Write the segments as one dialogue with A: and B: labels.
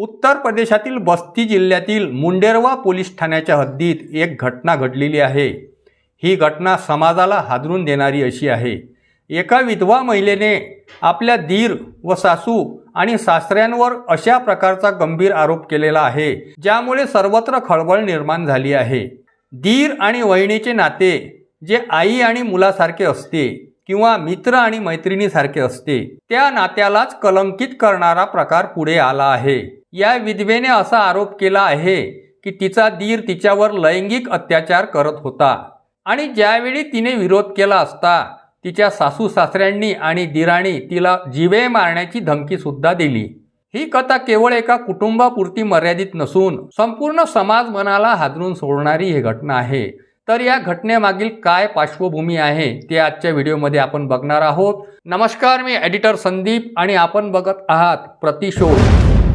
A: उत्तर प्रदेशातील बस्ती जिल्ह्यातील मुंडेरवा पोलीस ठाण्याच्या हद्दीत एक घटना घडलेली आहे. ही घटना समाजाला हादरून देणारी अशी आहे. एका विधवा महिलेने आपल्या दीर व सासू आणि सासऱ्यांवर अशा प्रकारचा गंभीर आरोप केलेला आहे ज्यामुळे सर्वत्र खळबळ निर्माण झाली आहे. दीर आणि वहिनीचे नाते जे आई आणि मुलासारखे असते किंवा मित्र आणि मैत्रिणीसारखे असते त्या नात्यालाच कलंकित करणारा प्रकार पुढे आला आहे. या विधवेने असा आरोप केला आहे की तिचा दीर तिच्यावर लैंगिक अत्याचार करत होता. आणि ज्यावेळी तिने विरोध केला असता तिच्या सासू सासऱ्यांनी आणि दिराणी तिला जीवे मारण्याची धमकीसुद्धा दिली. ही कथा केवळ एका कुटुंबापुरती मर्यादित नसून संपूर्ण समाज मनाला हादरून सोडणारी ही घटना आहे. तर या घटनेमागील काय पार्श्वभूमी आहे ते आजच्या व्हिडिओमध्ये आपण बघणार आहोत. नमस्कार मी एडिटर संदीप आणि आपण बघत आहात प्रतिशोध.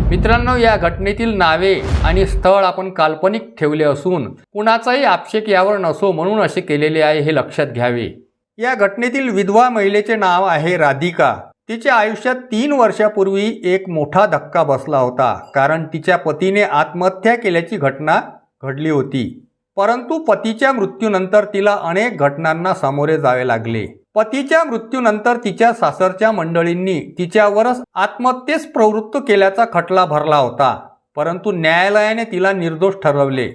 A: मित्रांनो या घटनेतील नावे आणि स्थळ आपण काल्पनिक ठेवले असून कुणाचाही आक्षेप यावर नसो म्हणून असे केलेले आहे हे लक्षात घ्यावे. या घटनेतील विधवा महिलेचे नाव आहे राधिका. तिच्या आयुष्यात तीन वर्षापूर्वी एक मोठा धक्का बसला होता कारण तिच्या पतीने आत्महत्या केल्याची घटना घडली होती. परंतु पतीच्या मृत्यूनंतर तिला अनेक घटनांना सामोरे जावे लागले. पतीच्या मृत्यूनंतर तिच्या सासरच्या मंडळींनी तिच्यावरच आत्महत्येस प्रवृत्त केल्याचा खटला भरला होता. परंतु न्यायालयाने तिला निर्दोष ठरवले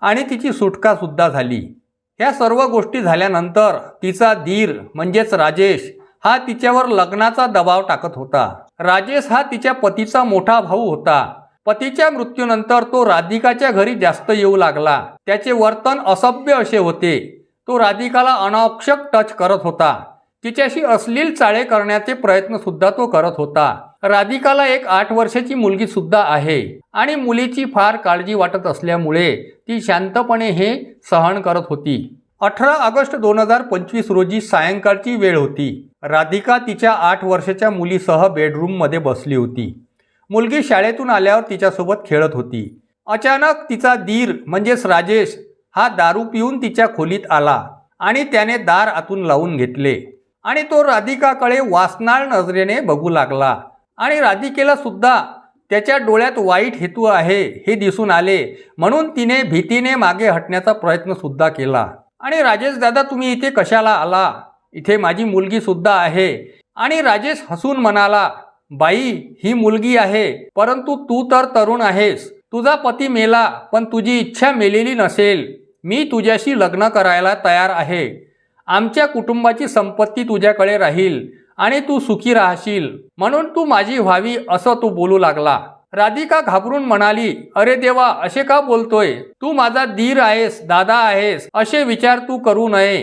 A: आणि तिची सुटका सुद्धा झाली. ह्या सर्व गोष्टी झाल्यानंतर तिचा धीर म्हणजेच राजेश हा तिच्यावर लग्नाचा दबाव टाकत होता. राजेश हा तिच्या पतीचा मोठा भाऊ होता. पतीच्या मृत्यूनंतर तो राधिकाच्या घरी जास्त येऊ लागला. त्याचे वर्तन असभ्य असे होते. तो राधिकाला अनावश्यक टच करत होता. तिच्याशी अश्लील चाळे करण्याचे प्रयत्न सुद्धा तो करत होता. राधिकाला एक आठ वर्षाची मुलगी सुद्धा आहे आणि मुलीची फार काळजी वाटत असल्यामुळे ती शांतपणे हे सहन करत होती. अठरा ऑगस्ट दोन हजार पंचवीस रोजी सायंकाळची वेळ होती. राधिका तिच्या आठ वर्षाच्या मुलीसह बेडरूममध्ये बसली होती. मुलगी शाळेतून आल्यावर तिच्यासोबत खेळत होती. अचानक तिचा दीर म्हणजेच राजेश हा दारू पिऊन तिच्या खोलीत आला आणि त्याने दार आतून लावून घेतले. आणि तो राधिकाकडे वासनाळ नजरेने बघू लागला. आणि राधिकेला सुद्धा त्याच्या डोळ्यात वाईट हेतू आहे हे दिसून आले म्हणून तिने भीतीने मागे हटण्याचा प्रयत्न सुद्धा केला. आणि राजेश दादा तुम्ही इथे कशाला आला? इथे माझी मुलगी सुद्धा आहे. आणि राजेश हसून म्हणाला बाई ही मुलगी आहे परंतु तू तर तरुण आहेस. तुझा पती मेला पण तुझी इच्छा मेलेली नसेल. मी तुझ्याशी लग्न करायला तयार आहे. आमच्या कुटुंबाची संपत्ती तुझ्याकडे राहील आणि तू सुखी राहशील. म्हणून तू माझी व्हावी असं तू बोलू लागला. राधिका घाबरून म्हणाली अरे देवा असे का बोलतोय? तू माझा धीर आहेस दादा आहेस असे विचार तू करू नये.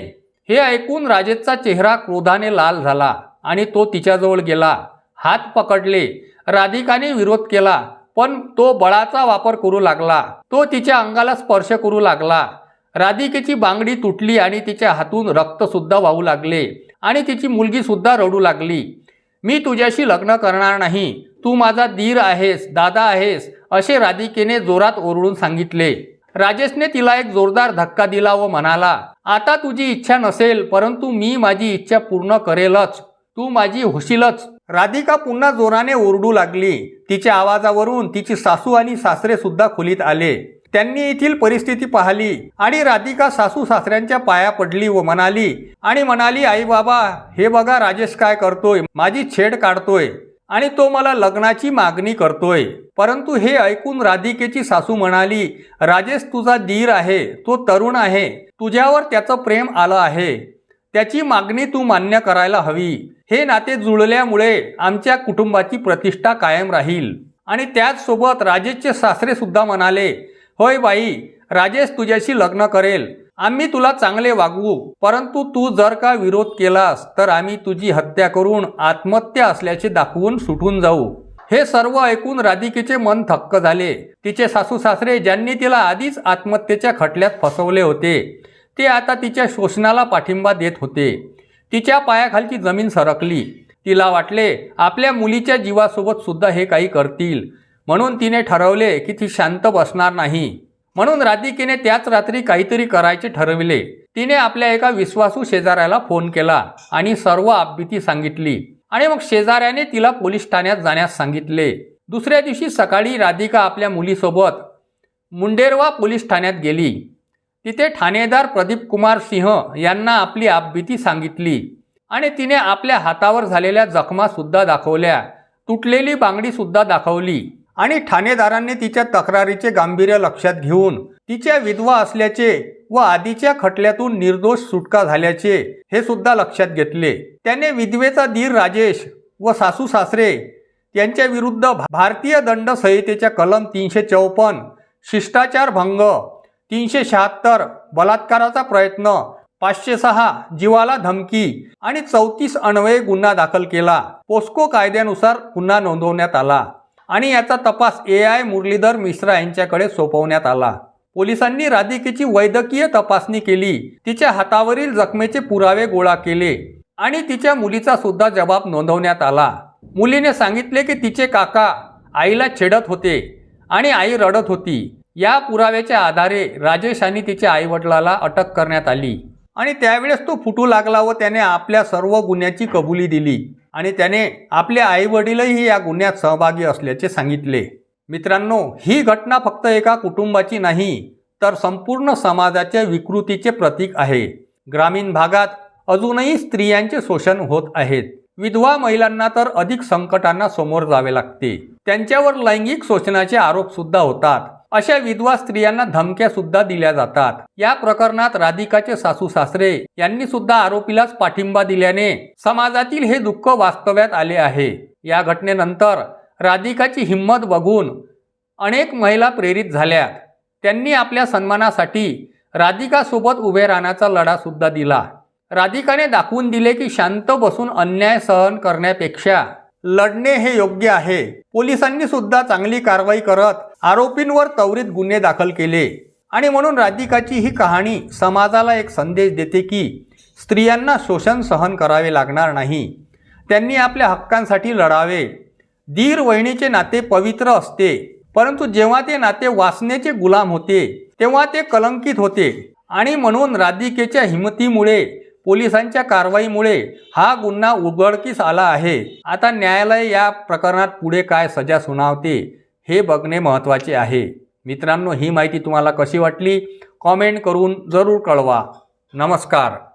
A: हे ऐकून राजेशचा चेहरा क्रोधाने लाल झाला आणि तो तिच्याजवळ गेला. हात पकडले. राधिकाने विरोध केला पण तो बळाचा वापर करू लागला. तो तिच्या अंगाला स्पर्श करू लागला. राधिकेची बांगडी तुटली आणि तिच्या हातून रक्तसुद्धा वाहू लागले आणि तिची मुलगीसुद्धा रडू लागली. मी तुझ्याशी लग्न करणार नाही. तू माझा धीर आहेस दादा आहेस असे राधिकेने जोरात ओरडून सांगितले. राजेशने तिला एक जोरदार धक्का दिला व म्हणाला आता तुझी इच्छा नसेल परंतु मी माझी इच्छा पूर्ण करेलच. तू माझी होशीलच. राधिका पुन्हा जोराने ओरडू लागली. तिच्या आवाजावरून तिची सासू आणि सासरे सुद्धा खोलीत आले. त्यांनी येथील परिस्थिती पाहिली आणि राधिका सासू सासऱ्यांच्या पाया पडली व म्हणाली आणि म्हणाली आई बाबा हे बघा राजेश काय करतोय माझी छेड काढतोय आणि तो मला लग्नाची मागणी करतोय. परंतु हे ऐकून राधिकेची सासू म्हणाली राजेश तुझा धीर आहे तो तरुण आहे तुझ्यावर त्याचं प्रेम आलं आहे. त्याची मागणी तू मान्य करायला हवी. हे नाते जुळल्यामुळे आमच्या कुटुंबाची प्रतिष्ठा कायम राहील. आणि त्याचसोबत राजेशचे सासरे सुद्धा म्हणाले होय बाई राजेश तुझ्याशी लग्न करेल. आम्ही तुला चांगले वागवू परंतु तू जर का विरोध केलास तर आम्ही तुझी हत्या करून आत्महत्या असल्याचे दाखवून सुटून जाऊ. हे सर्व ऐकून राधिकेचे मन थक्क झाले. तिचे सासू सासरे ज्यांनी तिला आधीच आत्महत्येच्या खटल्यात फसवले होते ते आता तिच्या शोषणाला पाठिंबा देत होते. तिच्या पायाखालची जमीन सरकली. तिला वाटले आपल्या मुलीच्या जीवासोबत सुद्धा हे काही करतील. म्हणून तिने ठरवले की ती शांत बसणार नाही. म्हणून राधिकेने त्याच रात्री काहीतरी करायचे ठरविले. तिने आपल्या एका विश्वासू शेजाऱ्याला फोन केला आणि सर्व आपबीती सांगितली. आणि मग शेजाऱ्याने तिला पोलीस ठाण्यात जाण्यास सांगितले. दुसऱ्या दिवशी सकाळी राधिका आपल्या मुलीसोबत मुंडेरवा पोलीस ठाण्यात गेली. तिथे ठाणेदार प्रदीप कुमार सिंह यांना आपली आपबीती सांगितली. आणि तिने आपल्या हातावर झालेल्या जखमासुद्धा दाखवल्या. तुटलेली बांगडीसुद्धा दाखवली. आणि ठाणेदारांनी तिच्या तक्रारीचे गांभीर्य लक्षात घेऊन तिच्या विधवा असल्याचे व आधीच्या खटल्यातून निर्दोष सुटका झाल्याचे हे सुद्धा लक्षात घेतले. त्याने विधवेचा धीर राजेश व सासू सासरे यांच्या विरुद्ध भारतीय दंड संहितेच्या कलम तीनशे चौपन्न शिष्टाचार भंग तीनशे शहात्तर बलात्काराचा प्रयत्न पाचशे सहा जीवाला धमकी आणि चौतीस अन्वये गुन्हा दाखल केला. पोस्को कायद्यानुसार गुन्हा नोंदवण्यात आला. आणि याचा तपास ए आय मुरलीधर मिश्रा यांच्याकडे सोपवण्यात आला. पोलिसांनी राधिकेची वैद्यकीय तपासणी केली. तिच्या हातावरील जखमेचे पुरावे गोळा केले आणि तिच्या मुलीचा सुद्धा जबाब नोंदवण्यात आला. मुलीने सांगितले की तिचे काका आईला छेडत होते आणि आई रडत होती. या पुराव्याच्या आधारे राजेश आणि तिच्या आईवडिलाला अटक करण्यात आली. आणि त्यावेळेस तो फुटू लागला व त्याने आपल्या सर्व गुन्ह्याची कबुली दिली. आणि त्याने आपले आईवडीलही या गुन्ह्यात सहभागी असल्याचे सांगितले. मित्रांनो ही घटना फक्त एका कुटुंबाची नाही तर संपूर्ण समाजाच्या विकृतीचे प्रतीक आहे. ग्रामीण भागात अजूनही स्त्रियांचे शोषण होत आहेत. विधवा महिलांना तर अधिक संकटांना समोर जावे लागते. त्यांच्यावर लैंगिक शोषणाचे आरोप सुद्धा होतात. अशा विधवा स्त्रियांना धमक्या सुद्धा दिल्या जातात. या प्रकरणात राधिकाचे सासू सासरे यांनी सुद्धा आरोपीलाच पाठिंबा दिल्याने समाजातील हे दुःख वास्तव्यात आले आहे. या घटनेनंतर राधिकाची हिंमत बघून अनेक महिला प्रेरित झाल्यात. त्यांनी आपल्या सन्मानासाठी राधिकासोबत उभे राहण्याचा लढा सुद्धा दिला. राधिकाने दाखवून दिले की शांत बसून अन्याय सहन करण्यापेक्षा लढणे हे योग्य आहे. पोलिसांनी सुद्धा चांगली कारवाई करत आरोपींवर त्वरित गुन्हे दाखल केले. आणि म्हणून राधिकाची ही कहाणी समाजाला एक संदेश देते की स्त्रियांना शोषण सहन करावे लागणार नाही. त्यांनी आपल्या हक्कांसाठी लढावे. दीर वहिनीचे नाते पवित्र असते. परंतु जेव्हा ते नाते वासनेचे गुलाम होते तेव्हा ते कलंकित होते. आणि म्हणून राधिकेच्या हिमतीमुळे पोलिसांच्या कारवाईमुळे हा गुन्हा उघडकीस आला आहे. आता न्यायालय या प्रकरणात पुढे काय सजा सुनावते हे बघणे महत्त्वाचे आहे. मित्रांनो ही माहिती तुम्हाला कशी वाटली? कॉमेंट करून जरूर कळवा. नमस्कार.